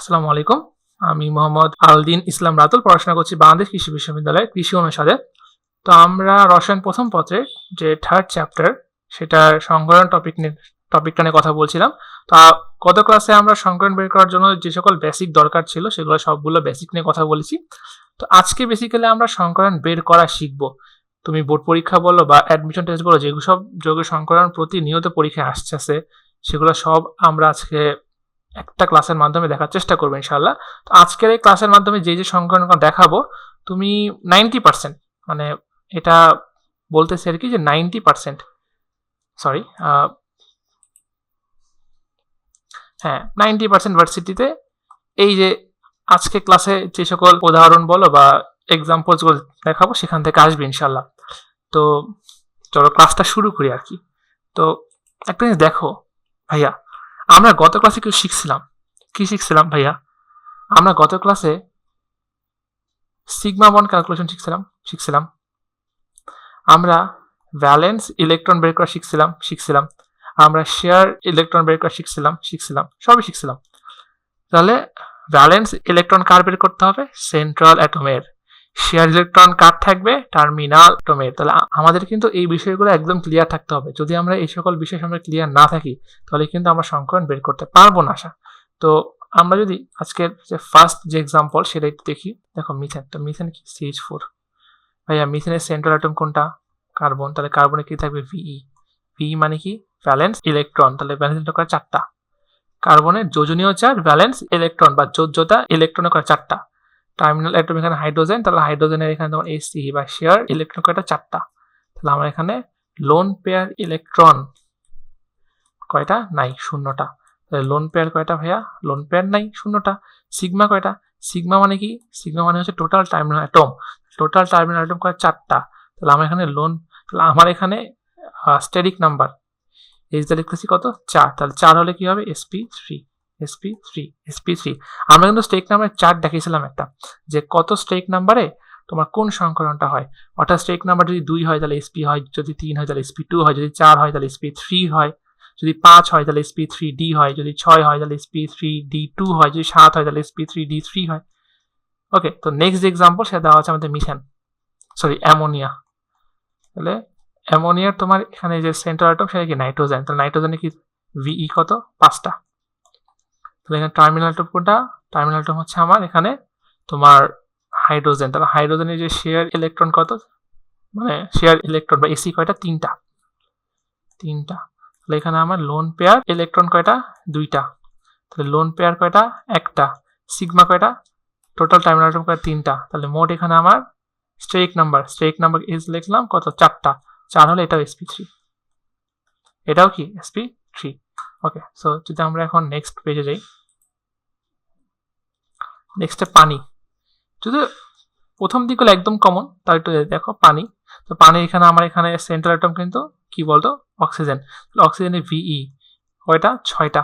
আসসালামু আলাইকুম। আমি মোহাম্মদ আলদিন ইসলাম রাতুল, পড়াশোনা করছি বাংলাদেশ কৃষি বিশ্ববিদ্যালয়ের কৃষি অনুষদে। তো আমরা রসায়ন প্রথম পত্রের যে থার্ড চ্যাপ্টার সেটার সংকলন টপিক নিয়ে টপিকটা নিয়ে কথা বলছিলাম। তো গত ক্লাসে আমরা সংকলন বের করার জন্য যে সকল বেসিক দরকার ছিল, সেগুলো সবগুলো বেসিক নিয়ে কথা বলেছি। তো আজকে বেসিক্যালি আমরা সংকলন বের করা শিখব। তুমি বোর্ড পরীক্ষা বলো বা অ্যাডমিশন টেস্ট বলো, যেগুলো সব যোগের সংকলন প্রতিনিয়ত পরীক্ষায় আসছে, সেগুলো সব আমরা আজকে একটা ক্লাসের মাধ্যমে দেখার চেষ্টা করব ইনশাল্লাহ তো আজকের এই ক্লাসের মাধ্যমে যে যে সংকলনগুলো দেখাবো, তুমি নাইনটি পার্সেন্ট মানে এটা বলতেছে আর কি যে নাইনটি পার্সেন্ট সরি হ্যাঁ নাইনটি পার্সেন্ট ভার্সিটিতে এই যে আজকে ক্লাসে যে সকল উদাহরণ বলো বা এক্সাম্পলসগুলো দেখাবো, সেখান থেকে আসবে ইনশাল্লাহ তো চলো ক্লাসটা শুরু করি আর কি। তো একটা জিনিস দেখো ভাইয়া আমরা গত ক্লাসে কি শিখছিলাম? কি শিখছিলাম ভাইয়া? আমরা গত ক্লাসে সিগমা বন ক্যালকুলেশন শিখছিলাম শিখছিলাম। আমরা ভ্যালেন্স ইলেকট্রন বের করা শিখছিলাম শিখছিলাম। আমরা শেয়ার ইলেকট্রন বের করা শিখছিলাম শিখছিলাম। সবই শিখছিলাম। তাহলে ভ্যালেন্স ইলেকট্রন কার বের করতে হবে? সেন্ট্রাল অ্যাটমের শেয়ার ইলেকট্রন কার থাকবে? টার্মিনাল অ্যাটমের তাহলে আমাদের কিন্তু এই বিষয়গুলো একদম ক্লিয়ার থাকতে হবে। যদি আমরা এই সকল বিষয় সম্পর্কে ক্লিয়ার না থাকি, তাহলে কিন্তু আমরা সংকলন বের করতে পারব না আশা। তো আমরা যদি আজকের যে ফার্স্ট যে এক্সাম্পল সেটা একটু দেখি। দেখো মিথেন তো মিথেন কি? সিএইচ ফোর ভাইয়া মিথেনের সেন্ট্রাল অ্যাটম কোনটা? কার্বন তাহলে কার্বনে কি থাকবে? ভিই ভিই মানে কি? ভ্যালেন্স ইলেকট্রন তাহলে ভ্যালেন্স ইলেকট্রন চারটা? কার্বনের যোজনীয় চার ভ্যালেন্স ইলেকট্রন বা যোজ্যতা ইলেকট্রন করে চারটা? টার্মিনাল অ্যাটম এখানে হাইড্রোজেন তাহলে হাইড্রোজেনের এখানে তোমার এসি বা শেয়ার ইলেকট্রন কয়টা চারটা। তাহলে আমার এখানে লোন পেয়ার ইলেকট্রন কয়টা? নাই, শূন্যটা। তাহলে লোন পেয়ার কয়টা ভাইয়া? লোন পেয়ার নাই, শূন্যটা। সিগমা কয়টা? সিগমা মানে কি? সিগমা মানে হচ্ছে total terminal atom total terminal atom কয়? চারটা। তাহলে আমার এখানে লোন তাহলে আমার এখানে স্টেরিক নাম্বার এইচ দা লিখতেছি কত? চার। তাহলে চার হলে কি হবে? SP three SP three SP three আমরা কিন্তু স্টেক নাম্বার চার দেখিয়েছিলাম একটা, যে কত স্টেক নাম্বারে তোমার কোন সংকলনটা হয়। অর্থাৎ স্টেক নাম্বার যদি দুই হয় তাহলে এসপি হয়, যদি তিন হয় তাহলে এসপি টু হয়, যদি চার হয় তাহলে এসপি থ্রি হয়, যদি পাঁচ হয় তাহলে এসপি থ্রি ডি হয়, যদি ছয় হয় তাহলে এসপি থ্রি ডি টু হয়, যদি সাত হয় তাহলে এসপি থ্রি ডি থ্রি হয়। ওকে তো নেক্সট এক্সাম্পল সেটা দেওয়া আছে আমাদের মিথেন সরি অ্যামোনিয়া তাহলে অ্যামোনিয়ার তোমার এখানে যে সেন্ট্রাল অ্যাটম সেটা কি? নাইট্রোজেন তাহলে নাইট্রোজেনে কি? ভিই কত? পাঁচটা। এখানে টার্মিনাল অ্যাটম কোনটা? টার্মিনাল অ্যাটম হচ্ছে আমার এখানে তোমার হাইড্রোজেন তাহলে হাইড্রোজেনের যে শেয়ার ইলেকট্রন কত? মানে শেয়ার ইলেকট্রন বা এসি কয়টা? তিনটা। তিনটা। তাহলে এখানে আমার লোন পেয়ার ইলেকট্রন কয়টা? দুইটা। তাহলে লোন পেয়ার কয়টা? একটা। সিগমা কয়টা? টোটাল টার্মিনাল অ্যাটম কয়টা? তিনটা। তাহলে মোট এখানে আমার steric number steric number is লিখলাম কত? চারটা। চার হলে এটাও এসপি থ্রি এটাও কি? এসপি থ্রি ওকে সো যদি আমরা এখন নেক্সট পেজে যাই। নেক্সটে পানি। যদি প্রথম দিকগুলো একদম কমন তার একটু দেখো পানি। তো পানি এখানে, আমার এখানে সেন্ট্রাল অ্যাটম কিন্তু কি বলতো? অক্সিজেন অক্সিজেনের ভিই কয়টা? ছয়টা।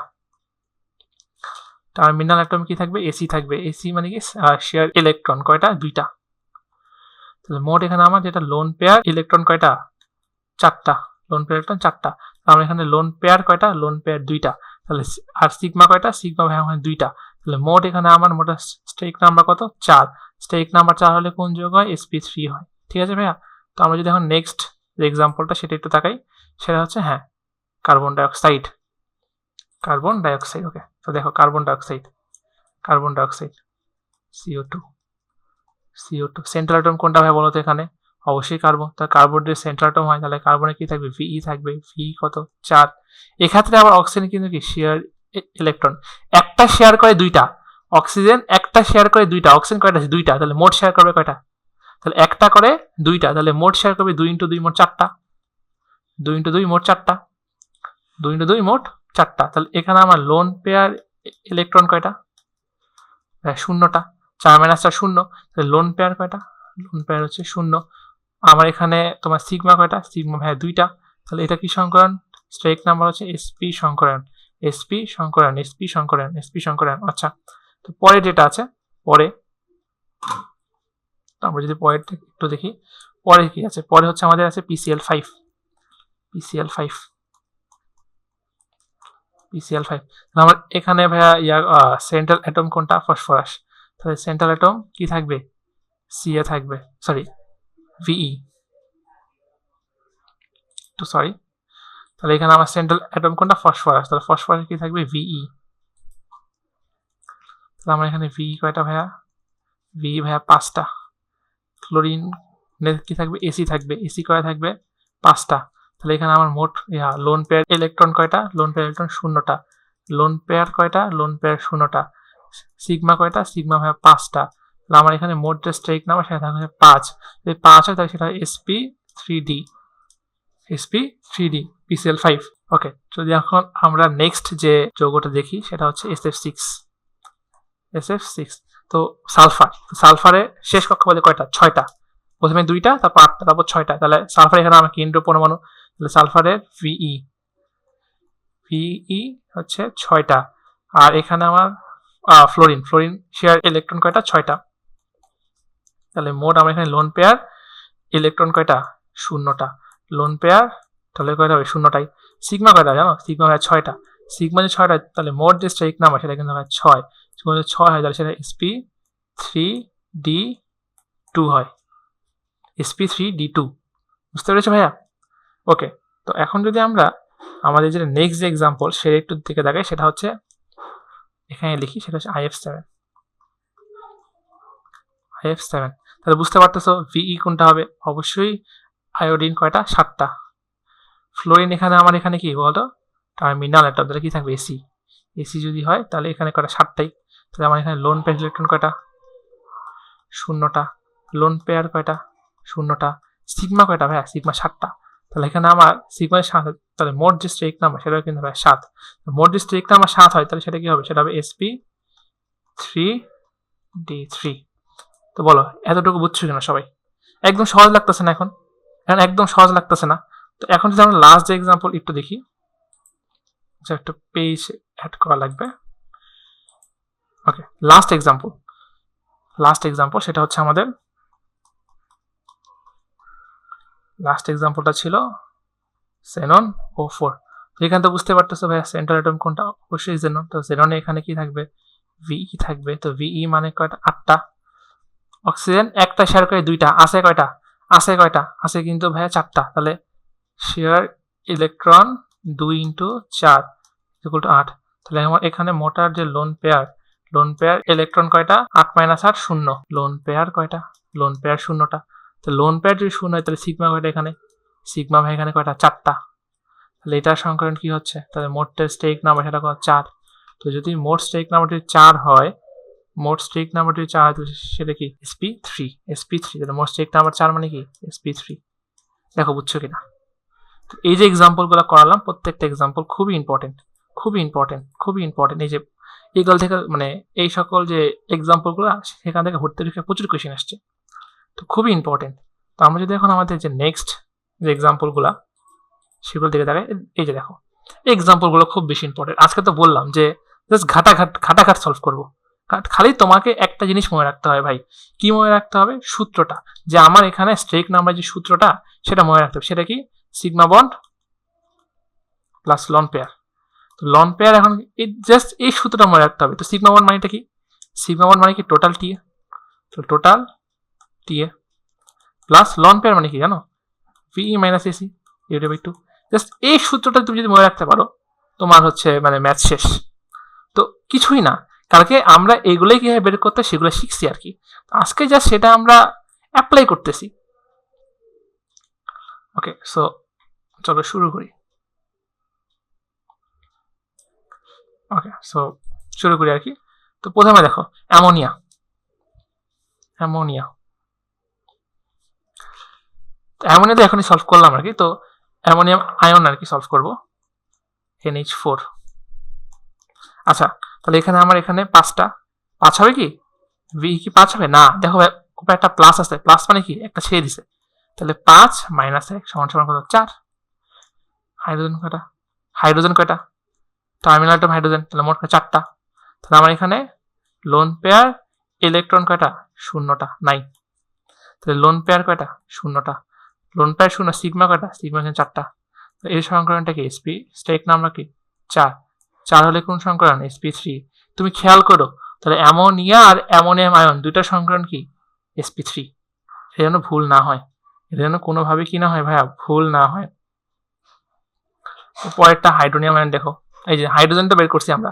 টার্মিনাল অ্যাটম কি থাকবে? এসি থাকবে। এসি মানে কি? শেয়ার ইলেকট্রন কয়টা? দুইটা। তাহলে মোট এখানে আমার যেটা লোন পেয়ার ইলেকট্রন কয়টা? চারটা। লোন পেয়ার ইলেকট্রন চারটা। আমার এখানে লোন পেয়ার কয়টা? লোন পেয়ার দুইটা। তাহলে আর সিগমা কয়টা? সিগমা ভাই আমার দুইটা। তাহলে মোট এখানে আমার মোট স্টেক নাম্বার কত? চার। স্টেক নাম্বার চার হলে কোন যোগ হয়? এসপি থ্রি হয়। ঠিক আছে ভাইয়া? তো আমরা যদি এখন নেক্সট যে এক্সাম্পলটা সেটা একটু তাকাই, সেটা হচ্ছে হ্যাঁ carbon dioxide carbon dioxide okay তো দেখো carbon dioxide carbon dioxide CO two CO two central atom কোনটা ভাই বলো তো এখানে? অবশ্যই কার্বন তার কার্বন যদি সেন্ট্রাল অ্যাটম হয়, তাহলে কার্বনে কি থাকবে? ভিই থাকবে। ভি কত? চার। এক্ষেত্রে আবার অক্সিজেন কিন্তু কি? শেয়ার ইলেকট্রন একটা শেয়ার করে দুইটা। অক্সিজেন একটা শেয়ার করে দুইটা। অক্সিজেন কয়টা আছে? দুইটা। তাহলে মোট শেয়ার করবে কয়টা? তাহলে একটা করে দুইটা। তাহলে মোট শেয়ার করবে দুই ইন্টু দুই মোট চারটা। দুই ইন্টু দুই মোট চারটা। দুই ইন্টু দুই মোট চারটা। তাহলে এখানে আমার লোন পেয়ার ইলেকট্রন কয়টা? হ্যাঁ, শূন্যটা। চার মাইনাস চার শূন্য। তাহলে লোন পেয়ার কয়টা? লোন পেয়ার হচ্ছে শূন্য। আমার এখানে তোমার সিগমা কয়টা? সিগমা ভাই দুইটা। তাহলে এটা কি সংকরণ? স্ট্রেক নাম্বার হচ্ছে এসপি সংকরণ। এসপি সংকরণ এসপি সংকরণ এসপি সংকরণ আচ্ছা তো পরে যেটা আছে, পরে আমরা যদি পরেরটা একটু দেখি, পরে কি আছে? পরে হচ্ছে আমাদের আছে PCl five PCl five PCl five আমার এখানে ভাইয়া ইয়া সেন্ট্রাল অ্যাটম কোনটা? ফসফরাস তাহলে সেন্ট্রাল অ্যাটম কি থাকবে? সি এ থাকবে সরি ভিই তো সরি তাহলে এখানে আমার সেন্ট্রাল অ্যাটম কোনটা? ফসফরাস তাহলে ফসফরাস কি থাকবে? ভিই তাহলে আমার এখানে ভিই কয়টা ভাইয়া? ভিই ভাইয়া পাঁচটা। ক্লোরিন কি থাকবে? এসি থাকবে। এসি কয়টা থাকবে? পাঁচটা। তাহলে এখানে আমার মোট, ইয়া লোন পেয়ার ইলেকট্রন কয়টা? লোন পেয়ার ইলেকট্রন শূন্যটা। লোন পেয়ার কয়টা? লোন পেয়ার শূন্যটা। সিগমা কয়টা? সিগমা ভাইয়া পাঁচটা। তাহলে আমার এখানে মোট যে স্ট্রেক নাম্বার সেটা থাকবে পাঁচ। যদি পাঁচ হয়, তাহলে সেটা SP three D SP three D PCl five okay যদি এখন আমরা নেক্সট যে যৌগটা দেখি, সেটা হচ্ছে S F six S F six তো সালফার সালফারে শেষ কক্ষপথে কয়টা? ছয়টা। প্রথমে দুইটা, তারপর আটটা, তারপর ছয়টা। তাহলে সালফার এখানে আমার কেন্দ্র পরমাণু, তাহলে সালফারের ভিই ভিই হচ্ছে ছয়টা। আর এখানে আমার ফ্লোরিন ফ্লোরিন শেয়ার ইলেকট্রন কয়টা? ছয়টা। তাহলে মোট আমার এখানে লোন পেয়ার ইলেকট্রন কয়টা? শূন্যটা। লোন পেয়ার তাহলে কয়টা হবে? শূন্যটাই। সিগমা কয়টা জানো? সিগমা হয় ছয়টা। সিগমা যে ছয়টা তাহলে মোট যে স্ট্রাইক নাম্বার সেটা কিন্তু হয় ছয়। ছয় হয়, তাহলে সেটা এসপি থ্রি ডি টু হয়। এসপি থ্রি ডি টু বুঝতে পেরেছ ভাইয়া? ওকে তো এখন যদি আমরা আমাদের যেটা নেক্সট যে এক্সাম্পল সেটা একটু দিকে দেখাই সেটা হচ্ছে, এখানে লিখি, সেটা হচ্ছে আইএফ সেভেন আইএফ সেভেন তাহলে বুঝতে পারতেছো ভিই কোনটা হবে? অবশ্যই আয়োডিন কয়টা? সাতটা। ফ্লোরিন এখানে, আমার এখানে কি বলতো? টার্মিনাল একটা তাহলে কি থাকবে? এসি। এসি যদি হয়, তাহলে এখানে কয়টা? সাতটাই। তাহলে আমার এখানে লোন পেয়ার ইলেকট্রন কয়টা? শূন্যটা। লোন পেয়ার কয়টা? শূন্যটা। সিগমা কয়টা? ভাইয়া সিগমা সাতটা। তাহলে এখানে আমার সিগমা সাত, তাহলে মোট যে স্ট্রেক নাম্বার সেটা কিন্তু ভাই সাত। মোট যে স্ট্রেক নাম্বার সাত হয়, তাহলে সেটা কি হবে? সেটা হবে এসপি থ্রি ডি থ্রি তো বলো, এতটুকু বুঝছ কিনা সবাই? একদম সহজ লাগতেছে না এখন। এখন একদম সহজ লাগতেছে না। তো এখন যদি আমরা লাস্ট যে এক্সাম্পল একটু দেখি আচ্ছা একটা পেজ অ্যাড করা লাগবে। Okay last example last example সেটা হচ্ছে আমাদের লাস্ট এক্সাম্পলটা ছিল সেনন ও ফোর এখানে তো বুঝতে পারতেছো ভাই সেন্ট্রাল অ্যাটম কোনটা? অবশ্যই জেনন তো জেননে এখানে কি থাকবে? ভিই থাকবে। তো ভিই মানে কয়টা? আটটা। অক্সিজেন একটা শেয়ার করে দুইটা, আছে কয়টা? আছে কয়টা? আছে কিন্তু ভাইয়া চারটা। তাহলে শেয়ার ইলেকট্রন দুই ইন্টু চার ইকুয়াল টু আট। তাহলে আমার এখানে মোটার যে lone pair lone pair electron কয়টা? আট মাইনাস আট শূন্য। লোন পেয়ার কয়টা? লোন পেয়ার শূন্যটা। তো লোন পেয়ার যদি শূন্য হয়, তাহলে সিগমা কয়টা এখানে? সিগমা ভাই এখানে কয়টা? চারটা। তাহলে এটার সংকরণ কি হচ্ছে? তাহলে মোট স্টেক নাম্বার সেটা কত? চার। তো যদি মোট স্টেক নাম্বার যদি চার হয় মোট স্টেক নাম্বার যদি চার হয় সেটা কি? এসপি থ্রি এসপি থ্রি তাহলে মোট স্টেক নাম্বার চার মানে কি? এসপি থ্রি দেখো, বুঝছ কিনা? তো এই যে এক্সাম্পলগুলো করালাম, প্রত্যেকটা এক্সাম্পল খুবই ইম্পর্টেন্ট খুবই ইম্পর্টেন্ট খুবই ইম্পর্টেন্ট এই যে এগুলো থেকে মানে এই সকল যে এক্সাম্পলগুলো সেখান থেকে ভর্তি পরীক্ষা প্রচুর কোয়েশ্চেন আসছে। তো খুবই ইম্পর্টেন্ট তো আমরা যদি এখন আমাদের যে নেক্সট যে এক্সাম্পলগুলো সেগুলো দিকে দেখাই এই যে দেখো, এই এক্সাম্পলগুলো খুব বেশি ইম্পর্টেন্ট আজকে তো বললাম যে জাস্ট ঘাটাঘাট ঘাটাঘাট সলভ করব। খালি তোমাকে একটা জিনিস মনে রাখতে হবে ভাই। কি মনে রাখতে হবে? সূত্রটা। যে আমার এখানে স্ট্রেক নাম্বার যে সূত্রটা, সেটা মনে রাখতে হবে। সেটা কি? Sigma bond plus lone pair তো লন পেয়ার এখন এই জাস্ট এই সূত্রটা মনে রাখতে হবে। তো সিগমা বন্ড মানেটা কি? সিগমা বন্ড মানে কি? টোটাল টি তো total T plus lone pair মানে কি জানো? ভিই মাইনাস এসি ইউটি বাই টু জাস্ট এই সূত্রটা তুমি যদি মনে রাখতে পারো, তোমার হচ্ছে মানে ম্যাথ শেষ। তো কিছুই না। কালকে আমরা এগুলোই কীভাবে বের করতে সেগুলো শিখছি আর কি। আজকে যা সেটা আমরা অ্যাপ্লাই করতেছি। ওকে সো চলো শুরু করি। ওকে সো শুরু করি আর কি। তো প্রথমে দেখো, অ্যামোনিয়া। অ্যামোনিয়া। অ্যামোনিয়া তো এখনই সলভ করলাম আর কি। তো অ্যামোনিয়াম আয়ন আর কি সলভ করব। এনএইচ ফোর আচ্ছা তাহলে এখানে আমার এখানে পাঁচটা। পাঁচ হবে কি? ভি কি পাঁচ হবে? না, দেখো উপরে একটা প্লাস আছে। প্লাস মানে কি? একটা ছেড়ে দিছে। তাহলে পাঁচ মাইনাস এক সমান সমান কত? চার। হাইড্রোজেন কয়টা? হাইড্রোজেন কয়টা? টার্মিনাল হাইড্রোজেন তাহলে মোট চারটা। তাহলে আমার এখানে লোন পেয়ার ইলেকট্রন কয়টা? শূন্যটা নাই তাহলে লোন পেয়ার কয়টা? শূন্যটা। লোন পেয়ার শূন্য সিগমা কয়টা? সিগমা এখানে চারটা। এই সংকরণটা কি? এসপি স্টেক নাম্বার কি? চার। চার হলে কোন সংকরণ এসপি থ্রি তুমি খেয়াল করো, তাহলে অ্যামোনিয়া আর অ্যামোনিয়াম আয়ন দুইটা সংকরণ কি? এসপি থ্রি এটা যেন ভুল না হয়। এটা যেন কোনোভাবে কি না হয় ভাইয়া, ভুল না হয়। পরেরটা হাইড্রোনিয়াম আয়ন দেখো। এই যে হাইড্রোজেন তো বের করছি আমরা।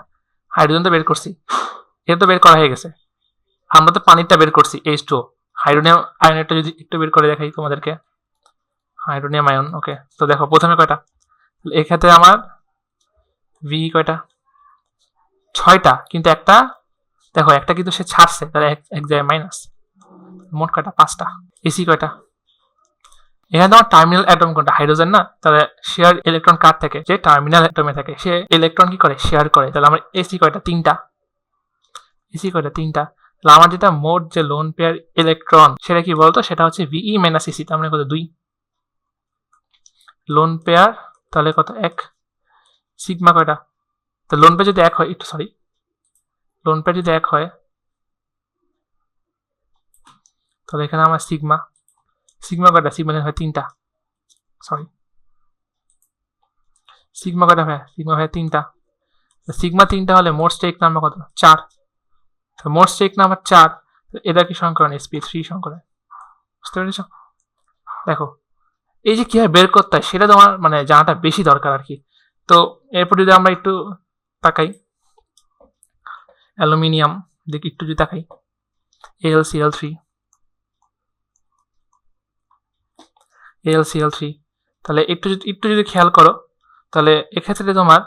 হাইড্রোজেন তো বের করছি। এটা তো বের করা হয়ে গেছে। আমরা তো পানিটা বের করছি এইচ টু হাইড্রোনিয়াম আয়নটা যদি একটু বের করে দেখাই তোমাদেরকে। হাইড্রোনিয়াম আয়ন ওকে তো দেখো, প্রথমে কয়টা? এক্ষেত্রে আমার ভি কয়টা? ছয়টা, কিন্তু একটা, দেখো, একটা কিন্তু সে ছাড়ছে, তাহলে এক জায়গায় মাইনাস মোট কয়টা? পাঁচটা। এসি কয়টা? এখানে তোমার টার্মিনাল অ্যাটম কোনটা? হাইড্রোজেন না? তাহলে শেয়ার ইলেকট্রন কার থেকে? যে টার্মিনাল অ্যাটমে থাকে। সে ইলেকট্রন কি করে? শেয়ার করে। তাহলে আমার এসি কয়টা? তিনটা। এসি কয়টা? তিনটা। তাহলে আমার যেটা মোট যে লোন পেয়ার ইলেকট্রন সেটা কি বলতো? সেটা হচ্ছে ভিই মাইনাস এসি তার মানে কত? দুই। লোন পেয়ার তাহলে কত? এক। সিগমা কয়টা? তো লোন পেয়ার যদি এক হয়, একটু সরি লোন পেয়ার যদি এক হয়, তাহলে এখানে আমার সিগমা সিগমা কয়টা? সিগমা হয় তিনটা সরি সিগমা কয়টা ভাই সিগমা ভাই তিনটা সিগমা তিনটা হলে মোট স্টেক নাম্বার কত? চার, তো মোট স্টেক নাম্বার চার এটা কি সংকরণ এসপি থ্রি সংকরণ বুঝতে পেরেছ? দেখো, এই যে কীভাবে বের করতে হয়, সেটা তোমার মানে জানাটা বেশি দরকার আর কি। তো এরপর যদি আমরা একটু তাকাই, অ্যালুমিনিয়াম দেখি একটু যদি তাকাই L C L three L C L three তাহলে একটু যদি একটু যদি খেয়াল করো, তাহলে এক্ষেত্রে তোমার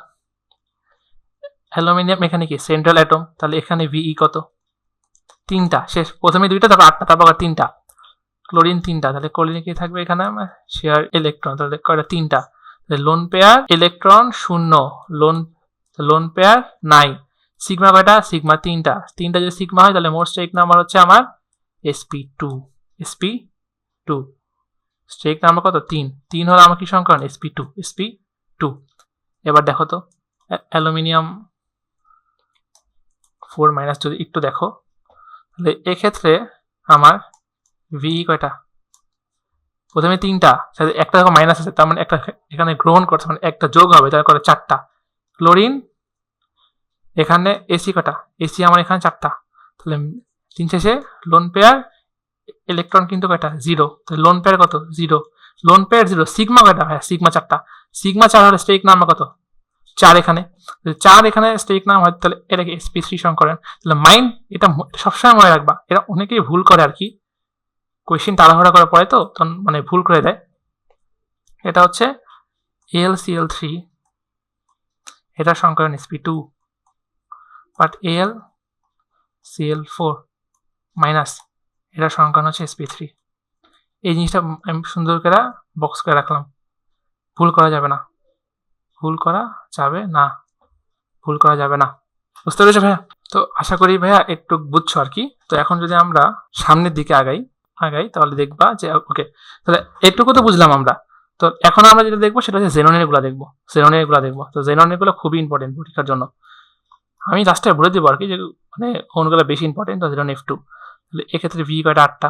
অ্যালুমিনিয়াম এখানে কি? সেন্ট্রাল অ্যাটম তাহলে এখানে ভিই কত? তিনটা, শেষ, প্রথমে দুইটা, তারপর আটটা, তারপর তিনটা। ক্লোরিন তিনটা, তাহলে ক্লোরিন কি থাকবে এখানে? শেয়ার ইলেকট্রন তাহলে কয়টা? তিনটা। লোন পেয়ার ইলেকট্রন শূন্য লোন লোন পেয়ার নাই সিগমা কয়টা সিগমা তিনটা তিনটা যদি সিগমা হয়, তাহলে মোট স্ট্রেক নাম্বার হচ্ছে আমার SP two SP two steric number কত? তিন। তিন হলো আমার কি সংকরণ? এসপি টু এসপি টু এবার দেখো তো অ্যালুমিনিয়াম ফোর মাইনাস যদি একটু দেখো, তাহলে এক্ষেত্রে আমার ভি কয়টা? প্রথমে তিনটা, সাথে একটা দেখো মাইনাস আছে, তার মানে একটা এখানে গ্রহণ করছে মানে একটা যোগ হবে তার করে চারটা। ক্লোরিন এখানে এসি কটা? এসি আমার এখানে চারটা। তাহলে তিন শেষে লোন পেয়ার ইলেকট্রন কিন্তু কয়টা? জিরো তাহলে লোন পেয়ার কত? Zero lone pair zero sigma কয়টা? হ্যাঁ সিগমা চারটা। সিগমা চার হলে স্টেক নাম কত? চার এখানে। চার এখানে স্টেক নাম হয়, তাহলে এটাকে থ্রি করেন তাহলে মাইন্ড এটা সবসময় মনে রাখবা। এটা অনেকেই ভুল করে আর কি। কোয়েশ্চেন তাড়াহুড়া করার পরে তো, তখন মানে ভুল করে দেয়। এটা হচ্ছে এল সি এল থ্রি এটা সংকরণ SP two but L C L four minus এটা সংকরণ হচ্ছে এসপি থ্রি এই জিনিসটা আমি সুন্দর করে বক্স করে রাখলাম। ভুল করা যাবে না। ভুল করা যাবে না। ভুল করা যাবে না। বুঝতে পেরেছ ভাইয়া? তো আশা করি ভাইয়া একটু বুঝছ আর কি। তো এখন যদি আমরা সামনের দিকে আগাই আগাই তাহলে দেখবা যে ওকে তাহলে এটুকু তো বুঝলাম আমরা। তো এখন আমরা যেটা দেখব সেটা হচ্ছে জেনোনেরগুলা দেখব জেনোনেরগুলা দেখব। তো জেনোনেরগুলো খুবই ইম্পর্টেন্ট পরীক্ষার জন্য। আমি লাস্টে বলে দেবো আর কি যে মানে কোনগুলো বেশি ইম্পর্টেন্ট তো জেনোন এফ টু তাহলে এক্ষেত্রে ভি কয়টা? আটটা।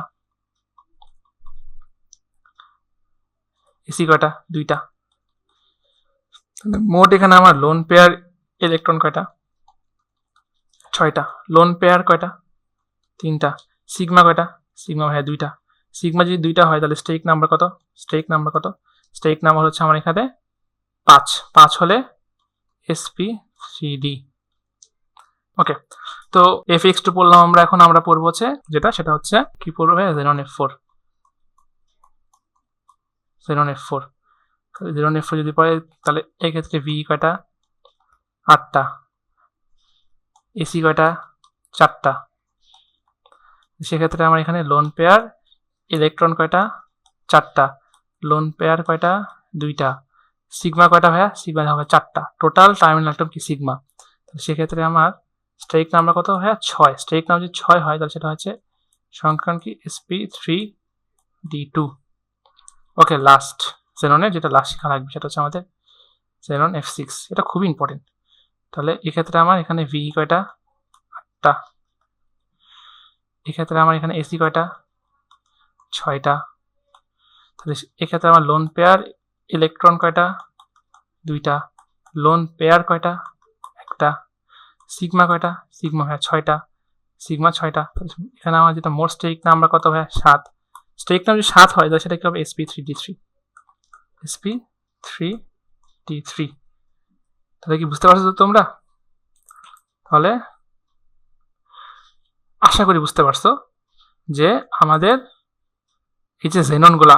এসি কয়টা? দুইটা। মোট এখানে আমার লোন পেয়ার ইলেকট্রন কয়টা? ছয়টা। লোন পেয়ার কয়টা? তিনটা। সিগমা কয়টা? সিগমা ভাই দুইটা। সিগমা যদি দুইটা হয়, তাহলে স্ট্রেক নাম্বার কত? স্ট্রেক নাম্বার কত? স্ট্রেক নাম্বার হচ্ছে আমার এখানে পাঁচ। পাঁচ হলে এসপি সি ডি ওকে তো এফ এক্স টু পড়লাম আমরা, এখন আমরা পড়ব হচ্ছে যেটা, সেটা হচ্ছে কি পড়ব জেরন F four জেরন F four zero F four যদি পড়ে, তাহলে এক্ষেত্রে ভি কয়টা? আটটা। এসি কয়টা? চারটা। সেক্ষেত্রে আমার এখানে লোন পেয়ার ইলেকট্রন কয়টা? চারটা। লোন পেয়ার কয়টা? দুইটা। সিগমা কয়টা ভাইয়া? সিগমা হবে চারটা। টোটাল টার্মিনাল টম কি সিগমা সেক্ষেত্রে আমার স্ট্রেক নাম্বার কত ভাইয়া? ছয়। স্ট্রেক নাম্বার যদি ছয় হয়, তাহলে সেটা হচ্ছে সংখ্যান কি? SP three D two okay last জেননের যেটা লাস্ট শেখা লাগবে, সেটা হচ্ছে আমাদের জেনন এফ সিক্স এটা খুবই ইম্পর্টেন্ট তাহলে এক্ষেত্রে আমার এখানে ভি কয়টা? আটটা। এক্ষেত্রে আমার এখানে এসি কয়টা? ছয়টা। তাহলে এক্ষেত্রে আমার লোন পেয়ার ইলেকট্রন কয়টা? দুইটা। লোন পেয়ার কয়টা? একটা। সিগমা কয়টা? সিগমা ভাইয়া ছয়টা। সিগমা ছয়টা। এখানে আমার যেটা মোট স্টেক নাম্বার কত ভাইয়া? সাত। স্টেক নাম যদি সাত হয়, তাহলে সেটা কি হবে? SP three D three SP three D three তাহলে কি বুঝতে পারছ তোমরা? তাহলে আশা করি বুঝতে পারছ যে আমাদের এই যে জেননগুলা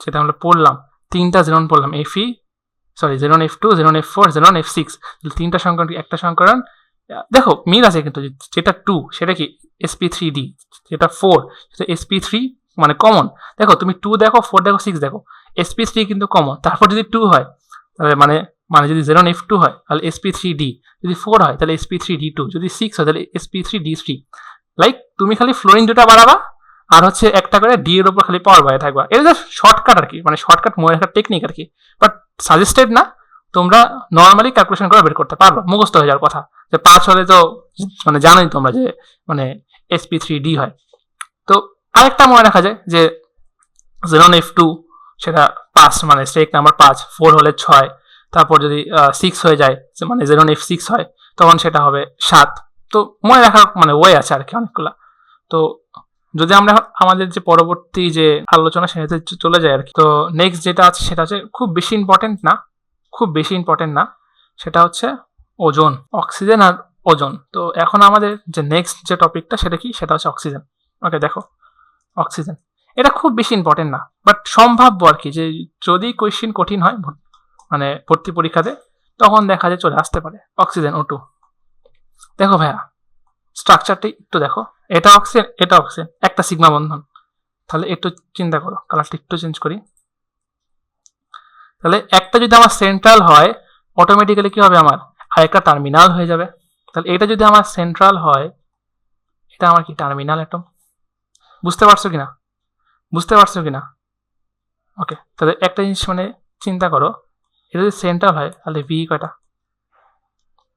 সেটা আমরা পড়লাম, তিনটা জেনন পড়লাম F sorry xenon F two xenon F four xenon F six তিনটা সংকরণ একটা সংকরণ? দেখো, মিল আছে কিন্তু যেটা টু সেটা কি? এসপি থ্রি ডি যেটা ফোর সেটা এসপি থ্রি মানে কমন দেখো, তুমি টু দেখো ফোর দেখো সিক্স দেখো এসপি থ্রি কিন্তু কমন তারপর যদি টু হয়, তাহলে মানে মানে যদি জেরন এফ টু হয়, তাহলে এসপি থ্রি ডি যদি ফোর হয়, তাহলে এসপি থ্রি ডি টু যদি সিক্স হয়, তাহলে SP three D three like তুমি খালি ফ্লোরিন দুটা বাড়াবা, আর হচ্ছে একটা করে ডি এর উপর খালি পাওয়ার বাড়ায় থাকবা। এটা জাস্ট শর্টকাট আর কি মানে শর্টকাট মনে রাখার টেকনিক আর কি। বাট সাজেস্টেড না, তোমরা নর্মালি ক্যালকুলেশন করে বের করতে পারবে, মুখস্থ হয়ে যাওয়ার কথা। যে পাঁচ হলে তো মানে জানোই তোমরা যে মানে এসপি থ্রি ডি হয়। তো আরেকটা মনে রাখা যায় যে জেরন এফ টু সেটা পাঁচ মানে স্টেক নাম্বার পাঁচ ফোর হলে ছয়, তারপর যদি সিক্স হয়ে যায় মানে জেরন এফ সিক্স হয়, তখন সেটা হবে সাত। তো মনে রাখার মানে ওয়ে আছে আর কি অনেকগুলা। তো যদি আমরা আমাদের যে পরবর্তী যে আলোচনা সেটাতে চলে যায় আর কি, তো নেক্সট যেটা আছে সেটা হচ্ছে খুব বেশি ইম্পর্টেন্ট না, খুব বেশি ইম্পর্টেন্ট না, সেটা হচ্ছে ওজন, অক্সিজেন আর ওজন। তো এখন আমাদের যে নেক্সট যে টপিকটা সেটা কি? সেটা হচ্ছে অক্সিজেন। ওকে দেখো, অক্সিজেন। এটা খুব বেশি ইম্পর্টেন্ট না বাট সম্ভাব্য আর কি, যে যদি কোয়েশ্চিন কঠিন হয় মানে ভর্তি পরীক্ষাতে, তখন দেখা যায় চলে আসতে পারে, অক্সিজেন ও টু দেখো ভাইয়া স্ট্রাকচারটি একটু দেখো। এটা অক্সিজেন এটা অক্সিজেন একটা সিগমা বন্ধন। তাহলে একটু চিন্তা করো কালারটা একটু চেঞ্জ করি। তাহলে একটা যদি আমার সেন্ট্রাল হয় অটোমেটিক্যালি কি হবে আমার? আর একটা টার্মিনাল হয়ে যাবে। তাহলে এটা যদি আমার সেন্ট্রাল হয়, এটা আমার কি টার্মিনাল অ্যাটম বুঝতে পারছ কিনা? বুঝতে পারছ কিনা? ওকে তাহলে একটা জিনিস মানে চিন্তা করো, এটা যদি সেন্ট্রাল হয়, তাহলে ভি কয়টা?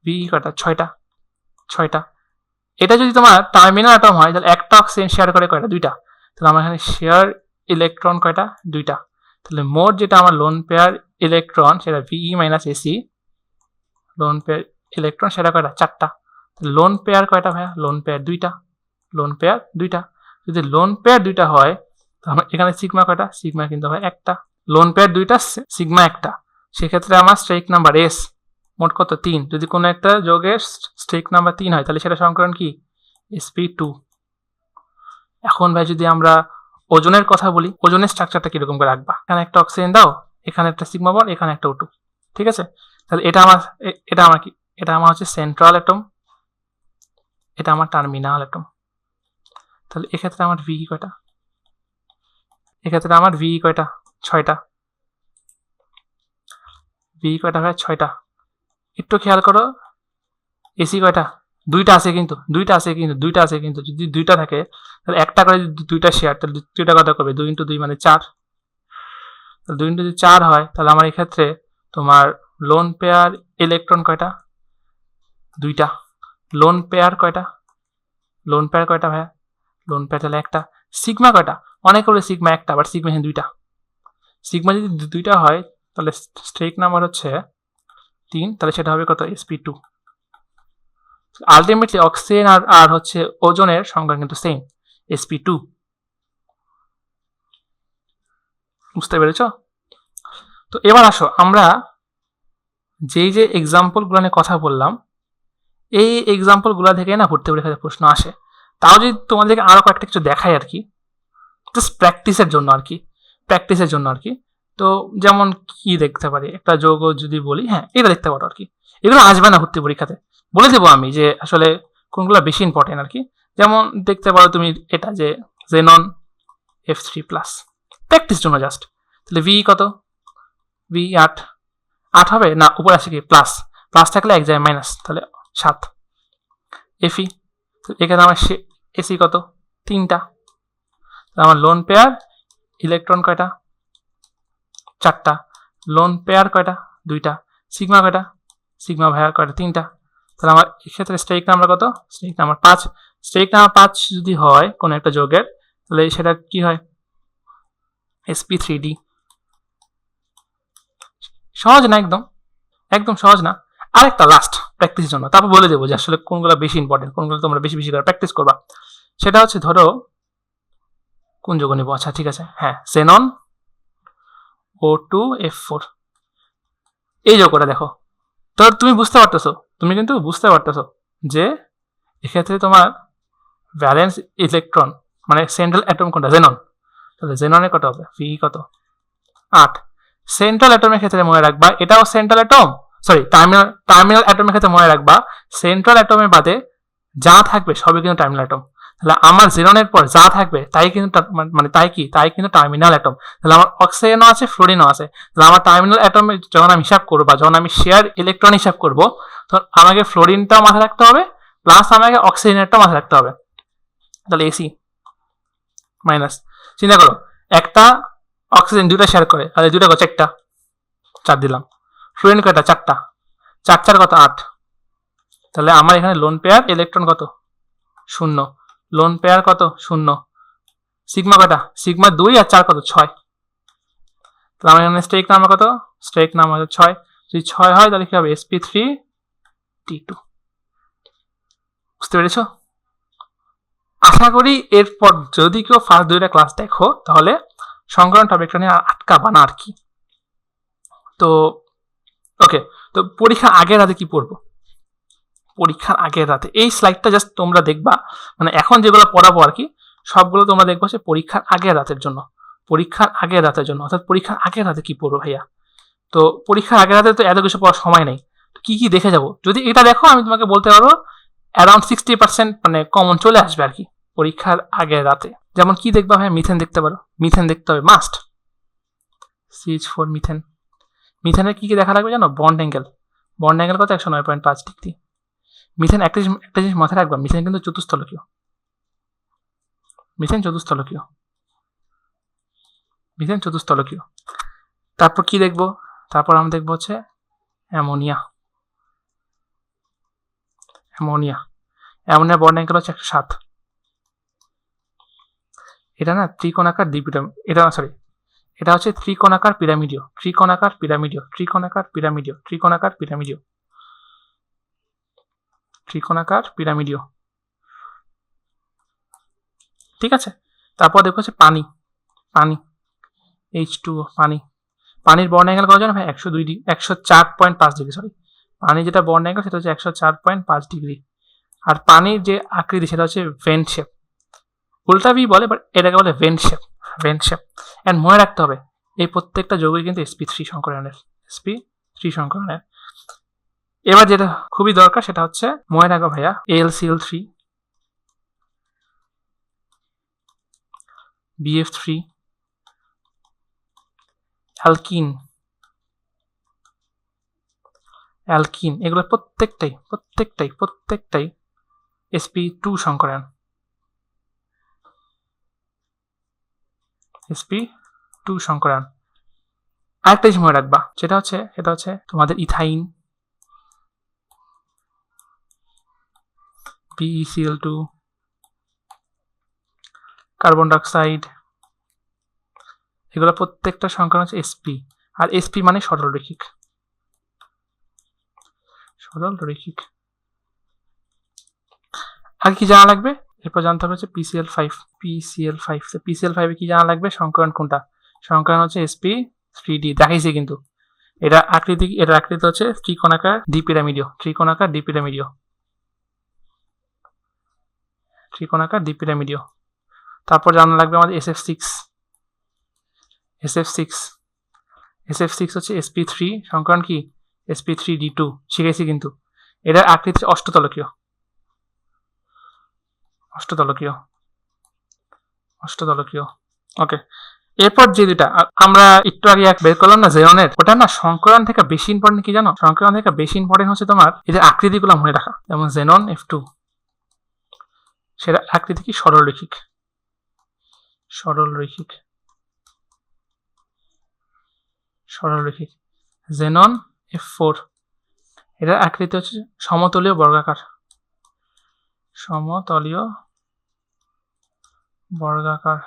ভি কয়টা? ছয়টা। ছয়টা। এটা যদি তোমার টার্মিনাল অ্যাটম হয়, তাহলে একটা অক্সিজেন শেয়ার করে কয়টা? দুইটা। তাহলে আমার এখানে শেয়ার ইলেকট্রন কয়টা? দুইটা। তাহলে মোট যেটা আমার লোন পেয়ার ইলেকট্রন সেটা VE minus SE lone pair electron সেটা কয়টা? চারটা। লোন পেয়ার কয়টা ভাইয়া? লোন পেয়ার দুইটা। লোন পেয়ার দুইটা। যদি লোন পেয়ার দুইটা হয়, তাহলে এখানে সিগমা কয়টা? সিগমা কিন্তু হয় একটা। লোন পেয়ার দুইটা সিগমা একটা। সেক্ষেত্রে আমার স্ট্রাইক নাম্বার এস মোট কত? তিন। যদি কোনো একটা যোগের স্ট্রাইক নাম্বার তিন হয়, তাহলে সেটা সংকরণ কি? এসপি টু এখন ভাই যদি আমরা ওজনের কথা বলি, ওজনের স্ট্রাকচারটা কীরকম করে রাখবা? এখানে একটা অক্সিজেন দাও, এখানে একটা সিগমা বল, এখানে একটা ওটু ঠিক আছে? তাহলে এটা আমার এটা আমার কি? এটা আমার হচ্ছে সেন্ট্রাল অ্যাটম এটা আমার টার্মিনাল অ্যাটম তাহলে এক্ষেত্রে আমার ভি কয়টা? এক্ষেত্রে আমার ভি কয়টা? ছয়টা। ভি কয়টা হয়? ছয়টা। একটু খেয়াল করো। এসি কয়টা? দুইটা আছে কিন্তু, দুইটা আছে কিন্তু, দুইটা আছে কিন্তু। যদি দুইটা থাকে, তাহলে একটা করে যদি দুইটা শেয়ার তাহলে দুইটা কথা করবে? দুই ইন্টু দুই মানে চার। দুই ইন্টু যদি চার হয়, তাহলে আমার এক্ষেত্রে তোমার লোন পেয়ার ইলেকট্রন কয়টা? দুইটা। লোন পেয়ার কয়টা? লোন পেয়ার কয়টা ভাইয়া? লোন পেয়ার তাহলে একটা। সিগমা কয়টা? অনেক করে সিগমা একটা বাট সিগমা দুইটা। সিগমা যদি দুইটা হয়, তাহলে স্ট্রেক নাম্বার হচ্ছে তিন, তাহলে সেটা হবে কত? এসপি টু আলটিমেটলি অক্সিজেন আর আর হচ্ছে ওজনের সংখ্যা কিন্তু সেম এসপি টু বুঝতে পেরেছ? তো এবার আসো, আমরা যেই যে এক্সাম্পলগুলো নিয়ে কথা বললাম, এই এক্সাম্পলগুলো থেকে না ভর্তি পরীক্ষাতে প্রশ্ন আসে। তাও যদি তোমাদেরকে আরও কয়েকটা কিছু দেখাই আর কি জাস্ট প্র্যাকটিসের জন্য আর কি প্র্যাকটিসের জন্য আর কি। তো যেমন কি দেখতে পারি? একটা যোগ যদি বলি হ্যাঁ এটা দেখতে পারো আর কি এগুলো আসবে না ভর্তি পরীক্ষাতে। বলে দেবো আমি যে আসলে কোনগুলো বেশি ইম্পর্টেন্ট আর কি যেমন দেখতে পারো তুমি এটা যে xenon F three plus practice জন্য জাস্ট তাহলে ভি কত? ভি আট। আট হবে না, উপরে আসে কি? প্লাস প্লাস থাকলে এক যায় মাইনাস তাহলে সাত। এফি এখানে আমার এসি কত? তিনটা। আমার লোন পেয়ার ইলেকট্রন কয়টা? চারটা। লোন পেয়ার কয়টা? দুইটা। সিগমা কয়টা? সিগমা ভাইয়ার কয়টা? তিনটা। তাহলে আমার এক্ষেত্রে স্ট্রেক নাম্বার কত? স্ট্রেক নাম্বার পাঁচ। স্ট্রেক নাম্বার পাঁচ যদি হয় কোনো একটা যোগের, তাহলে সেটা কি হয়? এসপি থ্রি সহজ না একদম? একদম সহজ না। আরেকটা লাস্ট প্র্যাকটিসের জন্য। তারপর বলে দেবো যে আসলে কোনগুলো বেশি ইম্পর্টেন্ট কোনগুলো তোমরা বেশি বেশি করে প্র্যাকটিস করবা। সেটা হচ্ছে ধরো, কোন যোগ নেব? আচ্ছা ঠিক আছে। হ্যাঁ xenon O two F four এই যোগটা দেখো। তো তুমি বুঝতে পারতেছো, তুমি কিন্তু বুঝতে পারতেছো যে এক্ষেত্রে তোমার ভ্যালেন্স ইলেকট্রন মানে সেন্ট্রাল অ্যাটম কোনটা? জেনন তাহলে জেননে কত হবে? ভি কত? আট। সেন্ট্রাল অ্যাটমের ক্ষেত্রে মনে রাখবা, এটাও central atom sorry terminal terminal অ্যাটমের ক্ষেত্রে মনে রাখবা সেন্ট্রাল অ্যাটমের বাদে যা থাকবে সবই কিন্তু টার্মিনাল অ্যাটম তাহলে আমার জেননের পর যা থাকবে, তাই কিন্তু মানে- মানে তাই কি? তাই কিন্তু টার্মিনাল অ্যাটম তাহলে আমার অক্সিজেনও আছে ফ্লোরিনও আছে। তাহলে আমার টার্মিনাল অ্যাটমে যখন আমি হিসাব করব বা যখন আমি শেয়ার ইলেকট্রন হিসাব করব তখন আমাকে ফ্লোরিনটাও মাথায় রাখতে হবে প্লাস আমাকে অক্সিজেনেরটাও মাথায় রাখতে হবে। তাহলে এসি মাইনাস চিন্তা করো, একটা অক্সিজেন দুটা শেয়ার করে তাহলে দুটা কত একটা। চার দিলাম। ফ্লোরিন কয়টা? চারটা। চার চার কত? আট। তাহলে আমার এখানে লোন পেয়ার ইলেকট্রন কত? শূন্য। লোন পেয়ার কত? শূন্য। সিগমা কয়টা? সিগমা দুই আর চার কত? ছয়। তাহলে আমার স্ট্রেক নাম্বার কত? স্ট্রেক নাম্বার হচ্ছে ছয়। যদি ছয় হয়, তাহলে কি হবে? এসপি থ্রি টি টু বুঝতে পেরেছ? আশা করি এরপর যদি কেউ ফার্স্ট দুইটা ক্লাস দেখো, তাহলে সংকলন টপিকটা নিয়ে আটকাবা না আর কি। তো ওকে তো পরীক্ষার আগের রাতে কি পড়ব? পরীক্ষার আগের রাতে। এই স্লাইডটা জাস্ট তোমরা দেখবা। মানে এখন যেগুলো পড়াবো আর কি, সবগুলো তোমরা দেখব সে পরীক্ষার আগের রাতের জন্য। পরীক্ষার আগের রাতের জন্য। অর্থাৎ পরীক্ষার আগের রাতে কি পড়ব ভাইয়া? তো পরীক্ষার আগের রাতে তো এত কিছু পড়ার সময় নেই। কি কি দেখে যাব? যদি এটা দেখো, আমি তোমাকে বলতে পারব অ্যারাউন্ড সিক্সটি পার্সেন্ট মানে কমন চলে আসবে আর কি, পরীক্ষার আগের রাতে। যেমন কি দেখবা ভাই মিথেন দেখতে পারো। মিথেন দেখতে হবে। মাস্ট সিএইচ ফোর মিথেন মিথেনের কি কি দেখা লাগবে জানো? বন্ড অ্যাঙ্গেল বন্ড অ্যাঙ্গেল কত? একশো নয় পয়েন্ট পাঁচ ডিগ্রি। মিথেন একটা জিনিস একটা জিনিস মাথায় রাখবা মিথেন কিন্তু চতুস্থলকীয় মিথেন চতুস্থলকীয় মিথেন চতুস্থলকীয় তারপর কি দেখব? তারপর আমরা দেখব হচ্ছে ammonia. Ammonia. Ammonia bond angle হচ্ছে একশো সাত এটা না ত্রিকোণাকার দ্বিপিরামিড এটা না সরি এটা হচ্ছে ত্রিকোণাকার পিরামিডীয়। ত্রিকোণাকার পিরামিডীয়। ত্রিকোণাকার পিরামিডীয়। ত্রিকোণাকার পিরামিডীয়। ত্রিকোণাকার পিরামিডীয় ঠিক আছে? তারপর দেখো হচ্ছে পানি। পানি। এইচ টু পানি। পানির বর্ণ অ্যাঙ্গেল কত জানো ভাই? একশো দুই ডিগ্রি, একশো চার পয়েন্ট পাঁচ ডিগ্রি সরি পানি যেটা বর্ণ অ্যাঙ্গেল সেটা হচ্ছে একশো চার পয়েন্ট পাঁচ ডিগ্রি। আর পানির যে আকৃতি, সেটা হচ্ছে ভেন্ট শেপ উল্টা বি বলে বাট এটাকে বলে bent shape bent shape and মনে রাখতে হবে, এই প্রত্যেকটা যৌগই কিন্তু এসপি থ্রি সংকরণের এসপি থ্রি সংকরণের এবার যেটা খুবই দরকার সেটা হচ্ছে রাখো ভাইয়া L Cl three BF three alkene alkene এগুলো প্রত্যেকটাই প্রত্যেকটাই প্রত্যেকটাই এসপি টু সংকরণ। এসপি টু সংকরণ। আরেকটা জিনিস মনে রাখবা, সেটা হচ্ছে সেটা হচ্ছে তোমাদের ethyne PECl two carbon dioxide এগুলো প্রত্যেকটা সংখ্যা হচ্ছে এসপি আর এসপি মানে সরল রৈখিক। সরল রৈখিক। আর কি জানা লাগবে? এরপর জানতে হবে হচ্ছে PCL five PCL five PCL ফাইভে কি জানা লাগবে? সংকরণ কোনটা? সংকরণ হচ্ছে এসপি থ্রি ডি দেখাইছি কিন্তু। এটা আকৃতি এটা আকৃতি হচ্ছে ত্রিকোণাকার ডি পিরামিডিও ত্রিকোণাকার ডি পিরামিডিও ত্রিকোণাকার ডি পিরামিডিও তারপর জানা লাগবে আমাদের S F six S F six S six হচ্ছে এসপি থ্রি সংকরণ কি? এসপি থ্রি ডি টু শিখেছি কিন্তু। এটার আকৃতি অষ্টতলকীয়। অষ্টতলকীয়। অষ্টতলকীয়। ওকে এরপর যে দুটা আমরা একটু আগে এক বের করলাম না জেরনের ওটা না সংকরণ থেকে বেশি ইম্পর্টেন্ট কি জানো? সংকরণ থেকে বেশি ইম্পর্টেন্ট হচ্ছে তোমার এদের আকৃতিগুলো মনে রাখা। যেমন জেনন এফ টু সেটা আকৃতি কি? সরল রৈখিক। সরল রৈখিক। সরল রৈখিক। জেনন এফ ফোর এটার আকৃতি হচ্ছে সমতলীয় বর্গাকার। সমতলীয় বর্গাকার।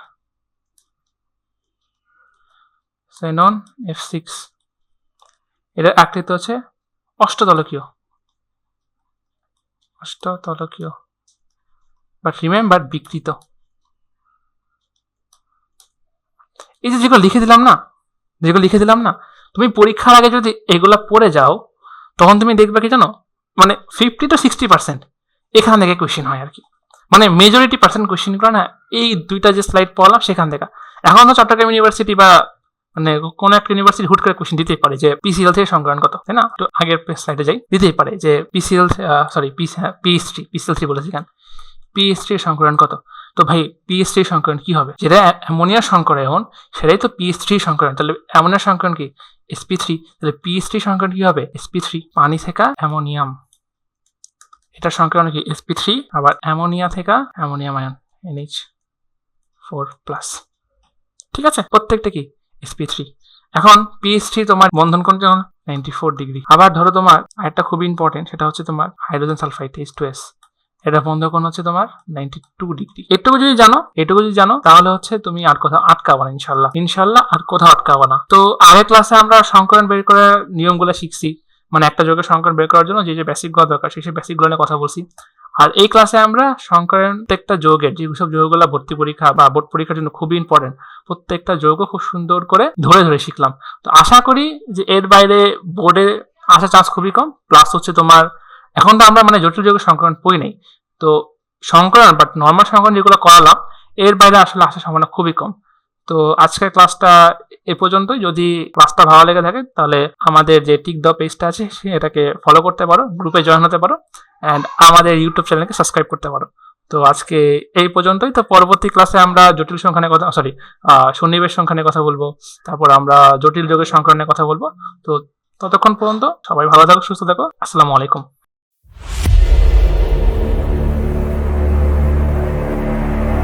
জেনন এফ সিক্স এটার আকৃতি হচ্ছে অষ্টতলকীয়। অষ্টতলকীয়। বাট রিমেম্বার বিকৃত এই যে যেগুলো লিখে দিলাম না, যেগুলো লিখে দিলাম না, তুমি পরীক্ষার আগে যদি এগুলা পড়ে যাও, তখন তুমি দেখবে কি জানো? মানে ফিফটি টু সিক্সটি পার্সেন্ট এখান থেকে কোয়েশ্চেন হয় আর কি। মানে মেজরিটি পার্সেন্ট কোয়েশ্চেনগুলো না, এই দুইটা যে স্লাইড পড়লাম সেখান থেকে। এখন তো চট্টগ্রাম ইউনিভার্সিটি বা মানে কোনো একটা ইউনিভার্সিটি হুট করে কোয়েশ্চেন দিতেই পারে যে পিসিএল থেকে সংগ্রহণ কত, তাই না? তো আগের স্লাইডে যাই, দিতেই পারে যে PCl sorry PS three PCl three বলেছি কেন? পিএস থ্রি সংকরণ কত? তো ভাই পিএস থ্রি সংকরণ কি হবে? যেটা অ্যামোনিয়ার সংকরণ সেটাই তো পিএস থ্রি সংকরণ তাহলে অ্যামোনিয়ার সংকরণ কি? এসপি থ্রি তাহলে পিএস থ্রি সংকরণ কি হবে? এসপি থ্রি পানি থেকে অ্যামোনিয়াম। এটা সংকরণ কি? এসপি থ্রি আবার অ্যামোনিয়া থেকে ammonium ion NH four plus ঠিক আছে? প্রত্যেকটা কি? এসপি থ্রি এখন পিএস থ্রি তোমার বন্ধন কোন নাইনটি ফোর ডিগ্রি আবার ধরো তোমার আরেকটা খুব ইম্পর্টেন্ট সেটা হচ্ছে তোমার hydrogen sulphide H two S এটা বন্ধ কোন হচ্ছে তোমার নাইনটি টু ডিগ্রি এটুকু যদি জানো, এটুকু যদি জানো, তাহলে হচ্ছে তুমি আর কোথাও আটকাবো না ইনশাল্লাহ ইনশাল্লাহ আর কোথাও আটকাবো না। তো আগের ক্লাসে আমরা সংকলন বের করার নিয়মগুলো শিখছি। মানে একটা যোগের সংকলন বের করার জন্য যে যে বেসিকগুলো দরকার, সেই সেই বেসিকগুলো নিয়ে কথা বলছি। আর এই ক্লাসে আমরা সংকলন প্রত্যেকটা যোগের যেসব যোগগুলো ভর্তি পরীক্ষা বা বোর্ড পরীক্ষার জন্য খুবই ইম্পর্টেন্ট প্রত্যেকটা যোগ খুব সুন্দর করে ধরে ধরে শিখলাম। তো আশা করি যে এর বাইরে বোর্ডে আসা চান্স খুবই কম প্লাস হচ্ছে তোমার এখন তো আমরা মানে জটিল যোগের সংকলন পড়ি নাই। তো সংকলন বাট নর্মাল সংকলন যেগুলো করালাম, এর বাইরে আসলে আসার সম্ভাবনা খুবই কম। তো আজকের ক্লাসটা এ পর্যন্তই। যদি ক্লাসটা ভালো লেগে থাকে, তাহলে আমাদের যে টিক দ পেজটা আছে, সে এটাকে ফলো করতে পারো গ্রুপে জয়েন হতে পারো অ্যান্ড আমাদের ইউটিউব চ্যানেলকে সাবস্ক্রাইব করতে পারো। তো আজকে এই পর্যন্তই। তো পরবর্তী ক্লাসে আমরা জটিল সংখ্যা নিয়ে কথা সরি সন্নিবেশ সংখ্যা নিয়ে কথা বলব। তারপর আমরা জটিল যোগের সংখ্যা নিয়ে কথা বলব। তো ততক্ষণ পর্যন্ত সবাই ভালো থাকো, সুস্থ থাকো। আসসালামু আলাইকুম।